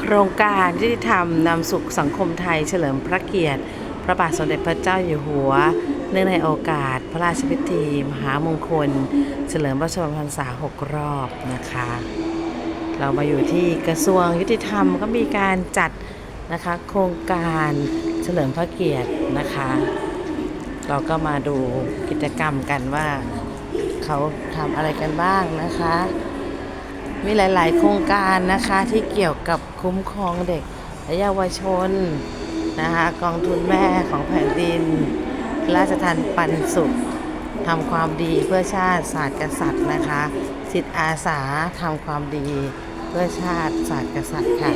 โครงการยุติธรรมนำสุขสังคมไทยเฉลิมพระเกียรติ พระบาทสมเด็จพระเจ้าอยู่หัว เนื่องในโอกาสพระราชพิธี มหามงคล เฉลิมพระชนมพรรษา6รอบนะคะ เรามาอยู่ที่กระทรวงยุติธรรมก็มีการจัดนะคะโครงการเฉลิมพระเกียรตินะคะ เราก็มาดูกิจกรรมกันว่าเขาทำอะไรกันบ้างนะคะ มีหลาย ๆ โครงการนะคะที่เกี่ยวกับคุ้มครองเด็กและเยาวชนนะคะกองทุนแม่ของแผ่นดิน ราชทันปันสุขทำความดีเพื่อชาติศาสตร์กษัตริย์นะคะสิทธิอาสาทำความดีเพื่อชาติศาสตร์กษัตริย์ค่ะ